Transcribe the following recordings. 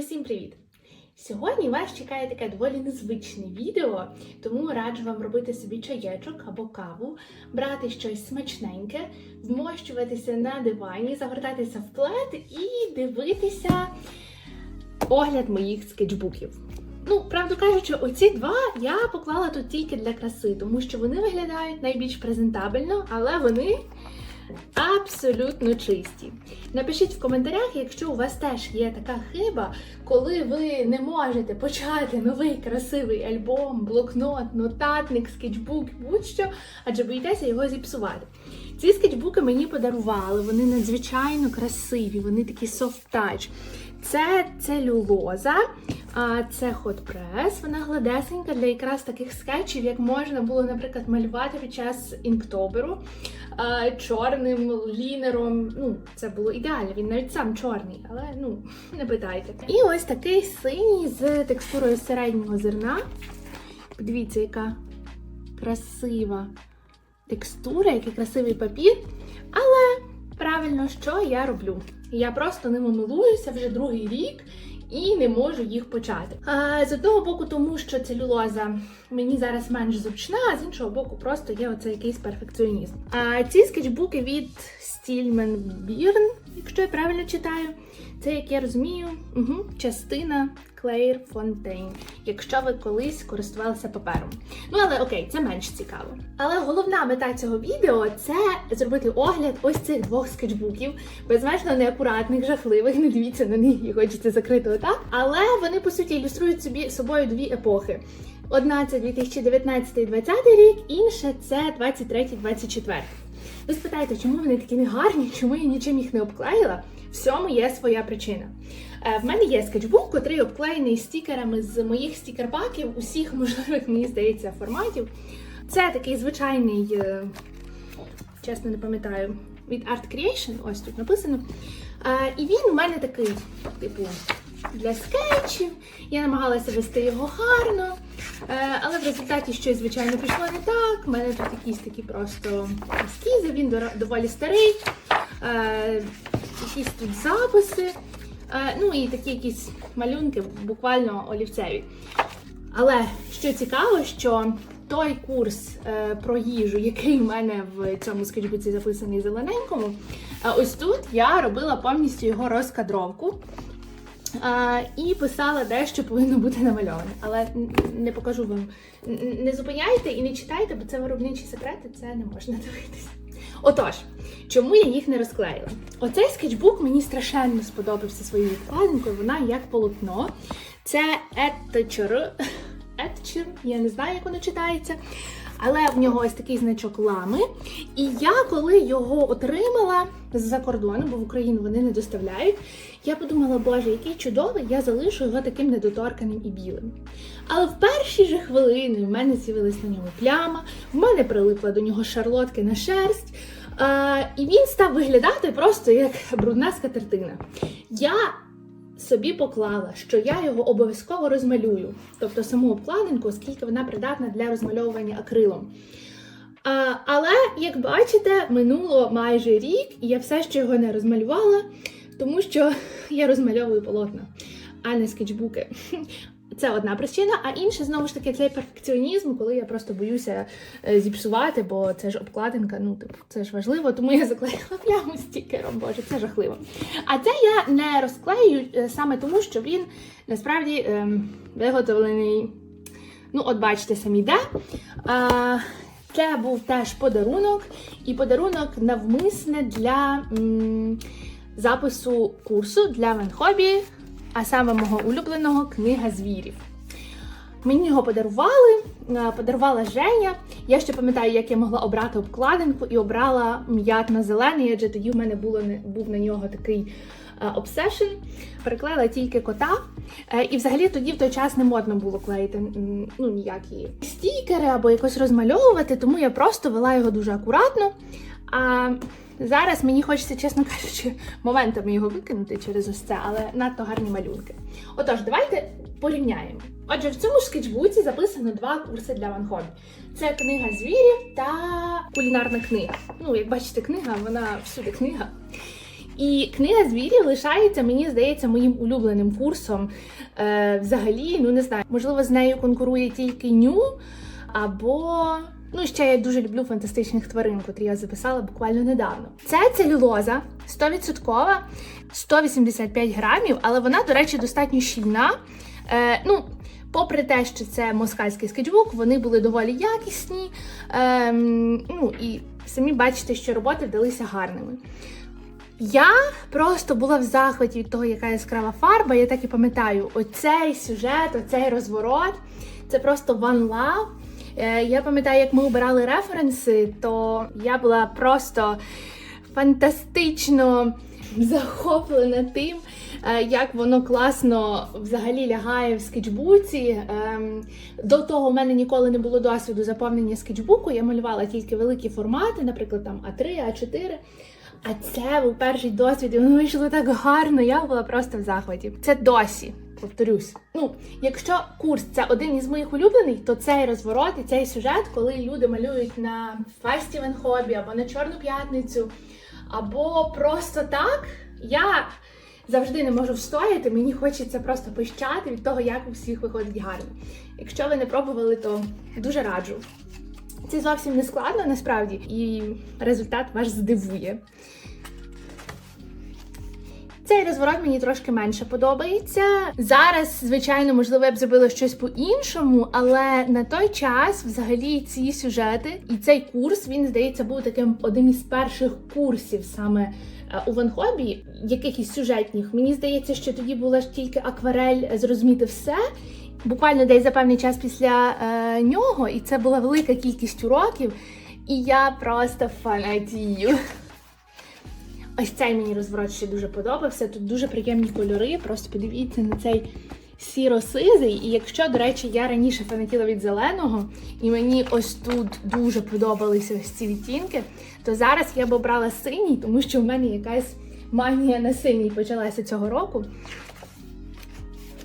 Усім привіт! Сьогодні вас чекає таке доволі незвичне відео, тому раджу вам робити собі чаєчок або каву, брати щось смачненьке, вмощуватися на дивані, загортатися в плед і дивитися огляд моїх скетчбуків. Ну, правду кажучи, оці два я поклала тут тільки для краси, тому що вони виглядають найбільш презентабельно, але вони абсолютно чисті. Напишіть в коментарях, якщо у вас теж є така хиба, коли ви не можете почати новий красивий альбом, блокнот, нотатник, скетчбук, будь-що, адже боїтеся його зіпсувати. Ці скетчбуки мені подарували, вони надзвичайно красиві, вони такі софт-тач. Це целюлоза, це хот-прес, вона гладесенька для якраз таких скетчів, як можна було, наприклад, малювати під час інктоберу чорним лінером. Ну, це було ідеально, він навіть сам чорний, але ну, не питайте. І ось такий синій з текстурою середнього зерна. Подивіться, яка красива текстура, який красивий папір. Але правильно, що я роблю? Я просто ними милуюся вже другий рік і не можу їх почати. А, з одного боку, тому що целюлоза мені зараз менш зручна, а з іншого боку, просто є оце якийсь перфекціонізм. А ці скетчбуки від Stillman Byrne, якщо я правильно читаю, це, як я розумію, угу, частина Claire Fontaine, якщо ви колись користувалися папером. Ну, але окей, це менш цікаво. Але головна мета цього відео це зробити огляд ось цих двох скетчбуків, безмежно неакуратних, жахливих. Не дивіться на них і хочете закрити отак. Але вони по суті ілюструють собі собою дві епохи. Одна це 2019-2020 рік, інша це 23-24. Ви спитаєте, чому вони такі негарні, чому я нічим їх не обклеїла? Всьому є своя причина. Е, В мене є скетчбук, котрий обклеєний стікерами з моїх стікерпаків, усіх можливих, мені здається, форматів. Це такий звичайний, е, чесно не пам'ятаю, від Art Creation, ось тут написано. Е, І він у мене такий, типу, для скетчів. Я намагалася вести його гарно, е, але в результаті щось, звичайно, пішло не так. У мене тут якісь такі просто ескізи, він доволі старий, е, якісь тут записи, е, ну і такі якісь малюнки, буквально олівцеві. Але що цікаво, що той курс про їжу, який у мене в цьому скетчбуці записаний зелененькому, ось тут я робила повністю його розкадровку. А, і писала де, що повинно бути намальоване. Але не покажу вам. Не зупиняйте і не читайте, бо це виробничі секрети, це не можна дивитися. Отож, чому я їх не розклеїла? Оцей скетчбук мені страшенно сподобався своєю вкладинкою. Вона як полотно. Це Etcher. Etcher, я не знаю, як воно читається. Але в нього ось такий значок лами. І я, коли його отримала з-за кордону, бо в Україну вони не доставляють, я подумала, боже, який чудовий, я залишу його таким недоторканим і білим. Але в перші же хвилини в мене з'явилась на ньому пляма, в мене прилипла до нього шарлотки на шерсть. І він став виглядати просто як брудна скатертина. Я собі поклала, що я його обов'язково розмалюю, тобто саму обкладинку, оскільки вона придатна для розмальовування акрилом. А, але, як бачите, минуло майже рік, і я все ще його не розмалювала, тому що я розмальовую полотна, а не скетчбуки. Це одна причина, а інша знову ж таки цей перфекціонізм, коли я просто боюся е, зіпсувати, бо це ж обкладинка, ну типу, це ж важливо, тому я заклеїла пляму стікером. Боже, це жахливо. А це я не розклею е, саме тому, що він насправді ем, виготовлений. Ну, от бачите самі де. А, це був теж подарунок, і подарунок навмисне для м, запису курсу для Венхобі, а саме мого улюбленого книга звірів. Мені його подарували, е, подарувала Женя. Я ще пам'ятаю, як я могла обрати обкладинку і обрала м'ятно-зелений, адже тоді в мене було, був на нього такий обсешн. Переклеїла тільки кота. Е, І взагалі тоді в той час не модно було клеїти ну, ніякі стікери або якось розмальовувати, тому я просто вела його дуже акуратно. А зараз мені хочеться, чесно кажучи, моментами його викинути через ось це, але надто гарні малюнки. Отож, давайте порівняємо. Отже, в цьому ж скетчбуці записано два курси для Ван Ванхобі. Це книга звірів та кулінарна книга. Ну, як бачите, книга, вона всюди книга. І книга звірів лишається, мені здається, моїм улюбленим курсом. Е, взагалі, ну не знаю, можливо, з нею конкурує тільки ню, або. Ну, ще я дуже люблю фантастичних тварин, котрі я записала буквально недавно. Це целюлоза 100%, 185 грамів, але вона, до речі, достатньо щільна. Е, ну, попри те, що це москальський скетчбук, вони були доволі якісні. Е, ну і самі бачите, що роботи вдалися гарними. Я просто була в захваті від того, яка яскрава фарба. Я так і пам'ятаю, оцей сюжет, оцей розворот. Це просто one love. Е, Я пам'ятаю, як ми обирали референси, то я була просто фантастично захоплена тим, е, як воно класно взагалі лягає в скетчбуці. Ем, До того в мене ніколи не було досвіду заповнення скетчбуку. Я малювала тільки великі формати, наприклад, там А3, А4. А це був перший досвід, і воно вийшло так гарно. Я була просто в захваті. Це досі. Повторюсь, ну якщо курс це один із моїх улюблених, то цей розворот і цей сюжет, коли люди малюють на фестівен хобі або на Чорну п'ятницю, або просто так, я завжди не можу встояти. Мені хочеться просто пищати від того, як у всіх виходить гарно. Якщо ви не пробували, то дуже раджу. Це зовсім не складно насправді, і результат ваш здивує. Цей розворот мені трошки менше подобається. Зараз, звичайно, можливо, я б зробила щось по-іншому, але на той час, взагалі, ці сюжети і цей курс, він здається, був таким одним із перших курсів саме е, у Ванхобі, якихось сюжетних. Мені здається, що тоді була ж тільки акварель зрозуміти все. Буквально десь за певний час після е, нього, і це була велика кількість уроків, і я просто фанатію. Ось цей мені розворот ще дуже подобався. Тут дуже приємні кольори. Просто подивіться на цей сіро-сизий. І якщо, до речі, я раніше фанатіла від зеленого, і мені ось тут дуже подобалися ось ці відтінки, то зараз я б обрала синій, тому що в мене якась манія на синій почалася цього року.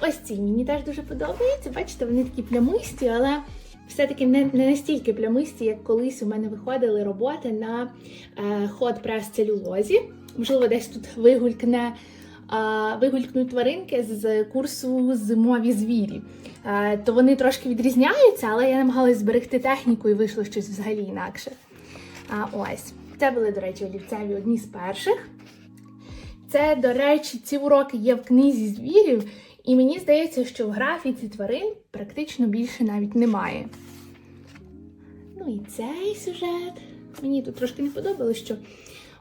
Ось ці мені теж дуже подобаються. Бачите, вони такі плямисті, але все-таки не, не настільки плямисті, як колись у мене виходили роботи на е, ход прес целюлозі. Можливо, десь тут вигулькне. Вигулькнуть тваринки з курсу зимові звірі. Е, То вони трошки відрізняються, але я намагалась зберегти техніку і вийшло щось взагалі інакше. Ось це були, до речі, олівцеві одні з перших. Це, до речі, ці уроки є в книзі звірів, і мені здається, що в графіці тварин практично більше навіть немає. Ну і цей сюжет. Мені тут трошки не подобалось, що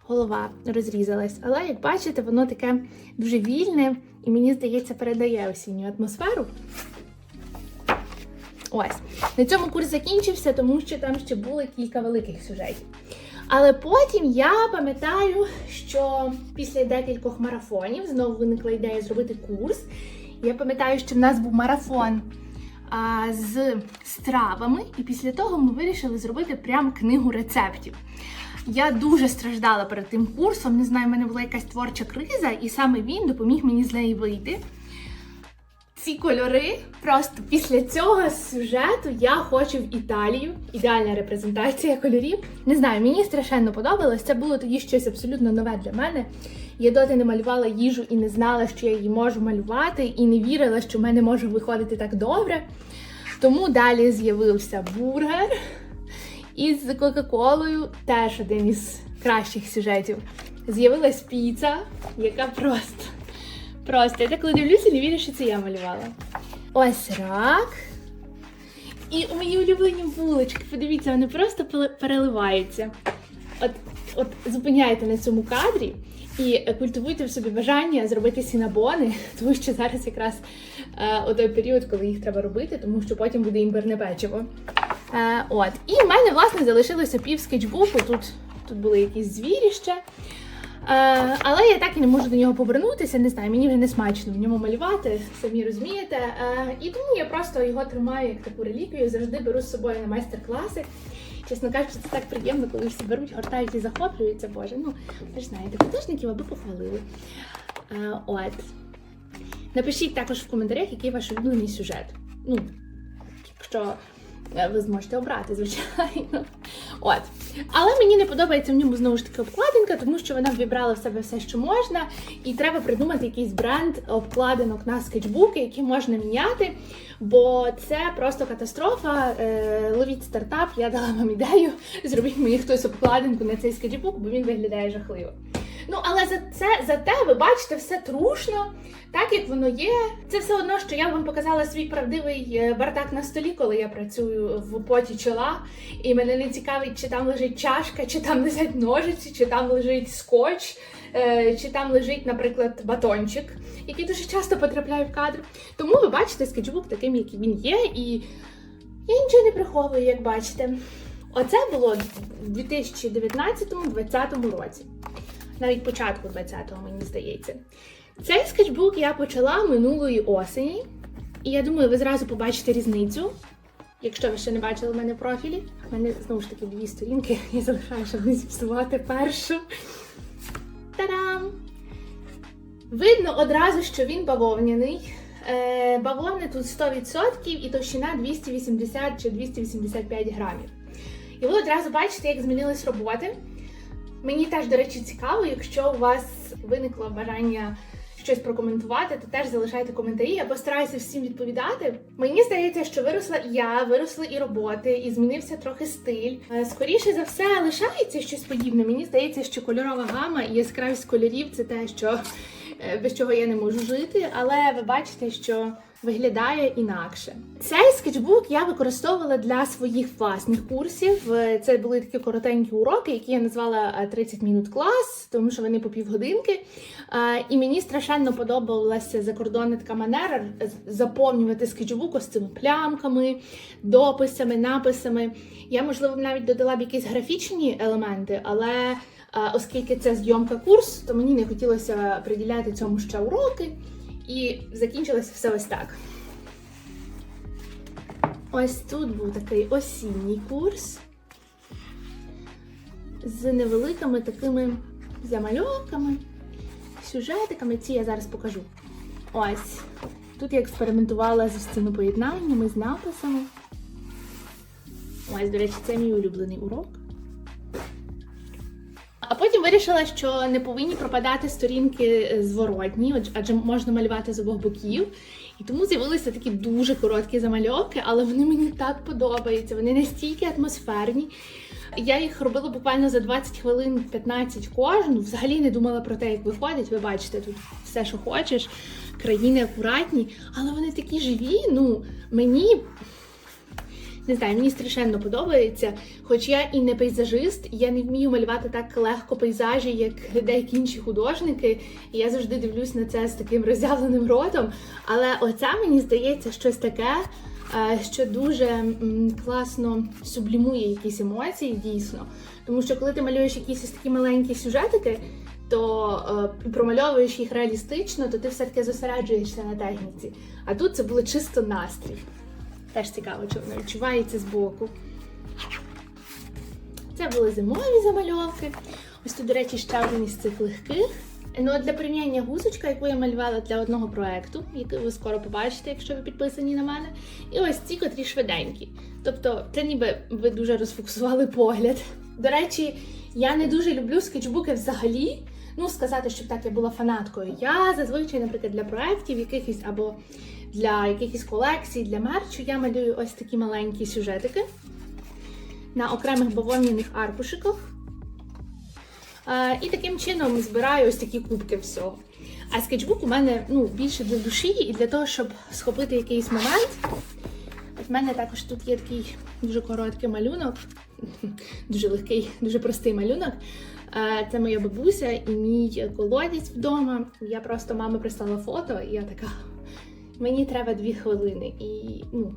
голова розрізалась. Але, як бачите, воно таке дуже вільне і мені здається, передає осінню атмосферу. Ось. На цьому курс закінчився, тому що там ще були кілька великих сюжетів. Але потім я пам'ятаю, що після декількох марафонів знову виникла ідея зробити курс. Я пам'ятаю, що в нас був марафон а, з стравами, і після того ми вирішили зробити прям книгу рецептів. Я дуже страждала перед тим курсом. Не знаю, в мене була якась творча криза, і саме він допоміг мені з неї вийти. Ці кольори просто після цього сюжету я хочу в Італію. Ідеальна репрезентація кольорів. Не знаю, мені страшенно подобалось. Це було тоді щось абсолютно нове для мене. Я доти не малювала їжу і не знала, що я її можу малювати, і не вірила, що в мене може виходити так добре. Тому далі з'явився бургер із Кока-Колою, теж один із кращих сюжетів. З'явилась піца, яка просто. Просто я так коли дивлюся, не вірю, що це я малювала. Ось рак. І мої улюблені булочки. Подивіться, вони просто переливаються. От, от зупиняйте на цьому кадрі і культивуйте в собі бажання зробити сінабони, тому що зараз якраз е, той період, коли їх треба робити, тому що потім буде імбирне печиво. Е, от. І в мене, власне, залишилося пів скетчбуку. Тут, тут були якісь звірі ще. Е, але я так і не можу до нього повернутися. Не знаю, мені вже не смачно в ньому малювати, самі розумієте. Е, і тому я просто його тримаю як таку реліквію, завжди беру з собою на майстер-класи. Чесно кажучи, це так приємно, коли всі беруть, гортають і захоплюються. Боже, ну ви ж знаєте, художників аби похвалили. А, от. Напишіть також в коментарях, який ваш улюблений сюжет. Ну, якщо е, ви зможете обрати, звичайно. От. Але мені не подобається в ньому знову ж таки обкладинка, тому що вона вібрала в себе все, що можна, і треба придумати якийсь бренд обкладинок на скетчбуки, які можна міняти. Бо це просто катастрофа. Е, ловіть стартап, я дала вам ідею. Зробіть мені хтось обкладинку на цей скетчбук, бо він виглядає жахливо. Ну, але за це зате ви бачите все трушно, так як воно є. Це все одно, що я вам показала свій правдивий е, бардак на столі, коли я працюю в поті чола, і мене не цікавить, чи там лежить чашка, чи там лежать ножиці, чи там лежить скотч, е, чи там лежить, наприклад, батончик, який дуже часто потрапляє в кадр. Тому ви бачите скетчбук таким, який він є, і я нічого не приховую, як бачите. Оце було в 2019-2020 році навіть початку 20-го, мені здається. Цей скетчбук я почала минулої осені, і я думаю, ви зразу побачите різницю. Якщо ви ще не бачили мене в профілі, в мене знову ж таки дві сторінки, я залишаю, щоб не зіпсувати першу. Та-дам! Видно одразу, що він бавовняний. Е, бавовни тут 100% і товщина 280 чи 285 грамів. І ви одразу бачите, як змінились роботи. Мені теж, до речі, цікаво, якщо у вас виникло бажання щось прокоментувати, то теж залишайте коментарі. Я постараюся всім відповідати. Мені здається, що виросла і я, виросли і роботи, і змінився трохи стиль. Е, Скоріше за все, лишається щось подібне. Мені здається, що кольорова гама і яскравість кольорів це те, що без чого я не можу жити. Але ви бачите, що виглядає інакше. Цей скетчбук я використовувала для своїх власних курсів. Е, Це були такі коротенькі уроки, які я назвала е, 30 мінут клас, тому що вони по півгодинки. Е, І мені страшенно подобалася закордонна така манера заповнювати скетчбук ось цими плямками, дописами, написами. Я, можливо, навіть додала б якісь графічні елементи, але. Оскільки це зйомка курс, то мені не хотілося приділяти цьому ще уроки. І закінчилось все ось так. Ось тут був такий осінній курс з невеликими такими замальовками, сюжетиками. Ці я зараз покажу. Ось. Тут я експериментувала зі сценопоєднаннями, з написами. Ось, до речі, це мій улюблений урок. А потім вирішила, що не повинні пропадати сторінки е, зворотні, адже можна малювати з обох боків. І тому з'явилися такі дуже короткі замальовки, але вони мені так подобаються. Вони настільки атмосферні. Я їх робила буквально за 20 хвилин 15 кожну. Взагалі не думала про те, як виходить. Ви бачите, тут все, що хочеш, країни акуратні, але вони такі живі. Ну, мені не знаю, мені страшенно подобається. Хоч я і не пейзажист, я не вмію малювати так легко пейзажі, як деякі інші художники. І я завжди дивлюсь на це з таким роззявленим ротом. Але оце мені здається щось таке, е, що дуже класно сублімує якісь емоції, дійсно. Тому що коли ти малюєш якісь такі маленькі сюжетики, то е, промальовуєш їх реалістично, то ти все-таки зосереджуєшся на техніці. А тут це було чисто настрій. Теж цікаво, чи воно відчувається збоку. Це були зимові замальовки. Ось тут, до речі, ще один із цих легких. Ну, для порівняння гусочка, яку я малювала для одного проекту, який ви скоро побачите, якщо ви підписані на мене. І ось ці, котрі швиденькі. Тобто, це ніби ви дуже розфокусували погляд. До речі, я не дуже люблю скетчбуки взагалі. Ну, сказати, щоб так я була фанаткою. Я зазвичай, наприклад, для проєктів якихось або для якихось колекцій, для мерчу, я малюю ось такі маленькі сюжетики на окремих бавовняних аркушиках. Е, і таким чином збираю ось такі кубки всього. А скетчбук у мене ну, більше для душі і для того, щоб схопити якийсь момент. От в мене також тут є такий дуже короткий малюнок, дуже легкий, дуже простий малюнок. Е, Це моя бабуся і мій колодязь вдома. Я просто мама прислала фото, і я така. Мені треба дві хвилини. І ну,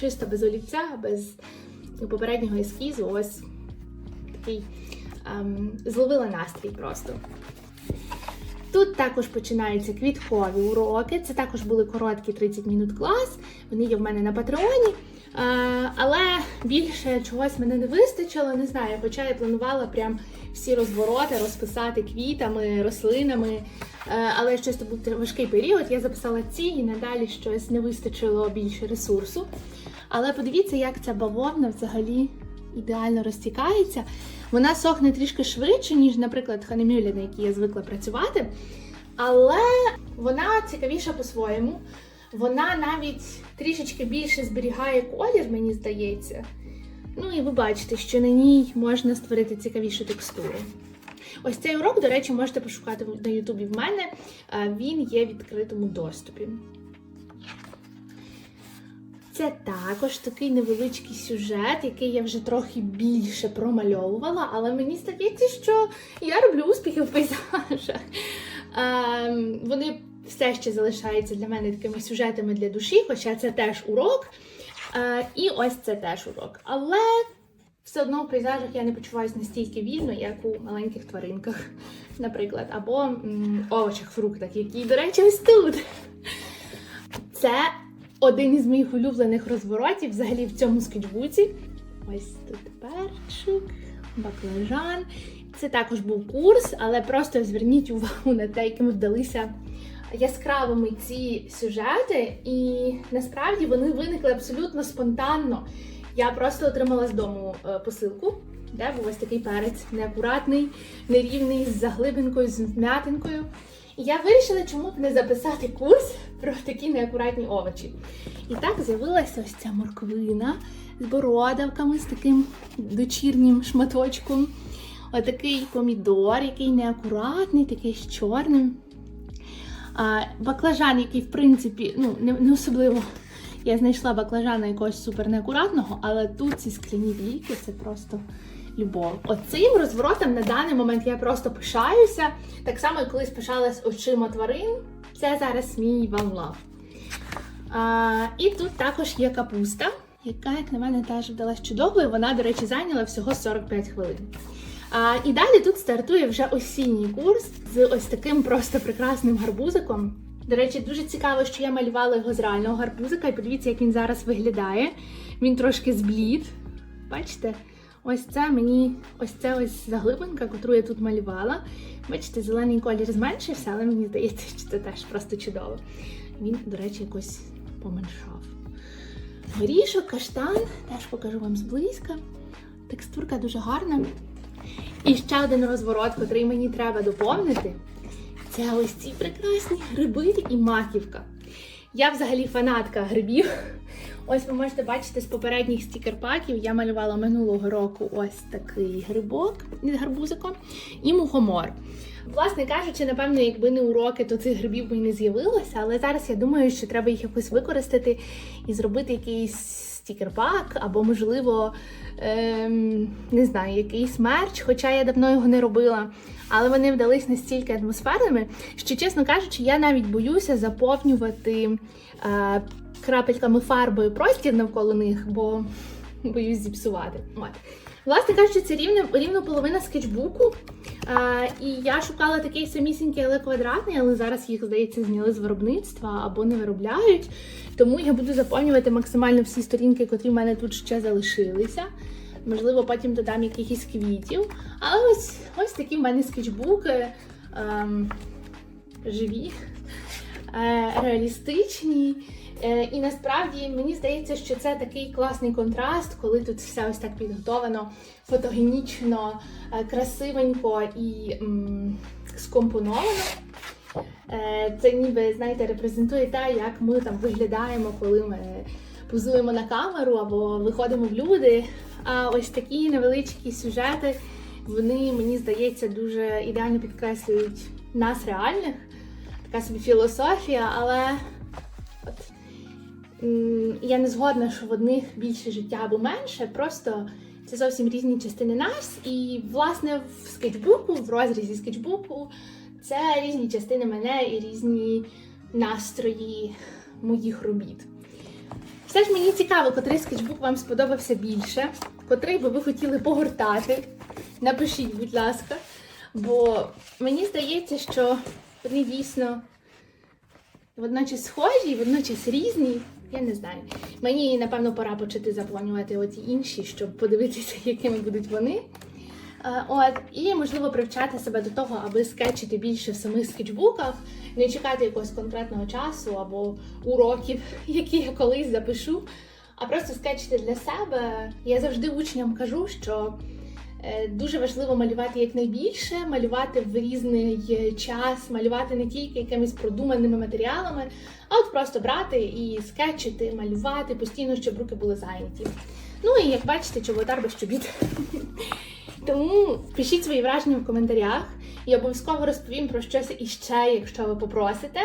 чисто без олівця, без попереднього ескізу, ось такий ем, зловила настрій просто. Тут також починаються квіткові уроки. Це також були короткі 30 мінут клас. Вони є в мене на патреоні. Але більше чогось мене не вистачило, не знаю. Хоча я планувала прям всі розвороти розписати квітами, рослинами. Е, але щось то був важкий період. Я записала ці і надалі щось не вистачило більше ресурсу. Але подивіться, як ця бавовна взагалі ідеально розтікається. Вона сохне трішки швидше, ніж, наприклад, ханемюля, на якій я звикла працювати. Але вона цікавіша по-своєму. Вона навіть трішечки більше зберігає колір, мені здається. Ну і ви бачите, що на ній можна створити цікавішу текстуру. Ось цей урок, до речі, можете пошукати на Ютубі в мене. Е, Він є в відкритому доступі. Це також такий невеличкий сюжет, який я вже трохи більше промальовувала, але мені здається, що я роблю успіхи в пейзажах. Ем, вони все ще залишаються для мене такими сюжетами для душі, хоча це теж урок. Е, і ось це теж урок. Але все одно в пейзажах я не почуваюся настільки вільно, як у маленьких тваринках, наприклад, або м, овочах, фруктах, які, до речі, ось тут. Це один із моїх улюблених розворотів взагалі в цьому скетчбуці. Ось тут перчик, баклажан. Це також був курс, але просто зверніть увагу на те, якими вдалися яскравими ці сюжети, і насправді вони виникли абсолютно спонтанно. Я просто отримала з дому е, посилку, де був ось такий перець неакуратний, нерівний, з заглибинкою, з вм'ятинкою. І я вирішила, чому б не записати курс про такі неакуратні овочі. І так з'явилася ось ця морквина з бородавками, з таким дочірнім шматочком. Отакий помідор, який неакуратний, такий з чорним. Баклажан, який, в принципі, ну, не, не особливо. Я знайшла баклажана якогось супер неакуратного, але тут ці скляні віки це просто любов. Оцим розворотом на даний момент я просто пишаюся. Так само, як колись пишалась очима тварин. Це зараз мій love. І тут також є капуста, яка, як на мене, теж вдалась чудово, і вона, до речі, зайняла всього 45 хвилин. А, і далі тут стартує вже осінній курс з ось таким просто прекрасним гарбузиком. До речі, дуже цікаво, що я малювала його з реального гарбузика, і подивіться, як він зараз виглядає. Він трошки зблід. Бачите? Ось це мені ось це ось заглибинка, яку я тут малювала. Бачите, зелений колір зменшився, але мені здається, що це теж просто чудово. Він, до речі, якось поменшав. Горішок, каштан, теж покажу вам зблизька. Текстурка дуже гарна. І ще один розворот, який мені треба доповнити. Це ось ці прекрасні гриби і маківка. Я взагалі фанатка грибів. Ось ви можете бачити з попередніх стікер-паків. Я малювала минулого року ось такий грибок із гарбузиком і мухомор. Власне кажучи, напевно, якби не уроки, то цих грибів би не з'явилося. Але зараз я думаю, що треба їх якось використати і зробити якийсь стікер-пак, або, можливо, ем, не знаю, якийсь мерч, хоча я давно його не робила. Але вони вдались настільки атмосферними, що, чесно кажучи, я навіть боюся заповнювати е, крапельками фарбою простір навколо них, бо боюсь зіпсувати. От. Власне кажучи, це рівно, рівно половина скетчбуку. І я шукала такий самісінький, але квадратний, але зараз їх, здається, зняли з виробництва або не виробляють. Тому я буду заповнювати максимально всі сторінки, котрі в мене тут ще залишилися. Можливо, потім додам якихось квітів. Але ось ось такі в мене скетчбуки ем, живі, е, реалістичні. Е, І насправді мені здається, що це такий класний контраст, коли тут все ось так підготовано, фотогенічно, е, красивенько і м, скомпоновано. Е, Це ніби, знаєте, репрезентує те, як ми там виглядаємо, коли ми позуємо на камеру або виходимо в люди. А ось такі невеличкі сюжети, вони, мені здається, дуже ідеально підкреслюють нас реальних. Така собі філософія, але я не згодна, що в одних більше життя або менше. Просто це зовсім різні частини нас. І, власне, в скетчбуку, в розрізі скетчбуку, це різні частини мене і різні настрої моїх робіт. Все ж мені цікаво, котрий скетчбук вам сподобався більше, котрий би ви хотіли погортати. Напишіть, будь ласка. Бо мені здається, що вони дійсно водночас схожі, водночас різні. Я не знаю. Мені, напевно, пора почати заповнювати оті інші, щоб подивитися, якими будуть вони. Е, От, і можливо привчати себе до того, аби скетчити більше в самих скетчбуках, не чекати якогось конкретного часу або уроків, які я колись запишу. а просто скетчити для себе. Я завжди учням кажу, що дуже важливо малювати якнайбільше, малювати в різний час, малювати не тільки якимись продуманими матеріалами, а от просто брати і скетчити, малювати постійно, щоб руки були зайняті. Ну і як бачите, чоботар без чобіт. Тому пишіть свої враження в коментарях і обов'язково розповім про щось іще, якщо ви попросите.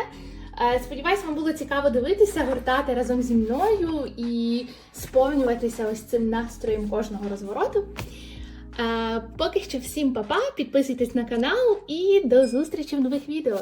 Е, Сподіваюсь, вам було цікаво дивитися, гортати разом зі мною і сповнюватися ось цим настроєм кожного розвороту. Поки що всім па-па, підписуйтесь на канал і до зустрічі в нових відео.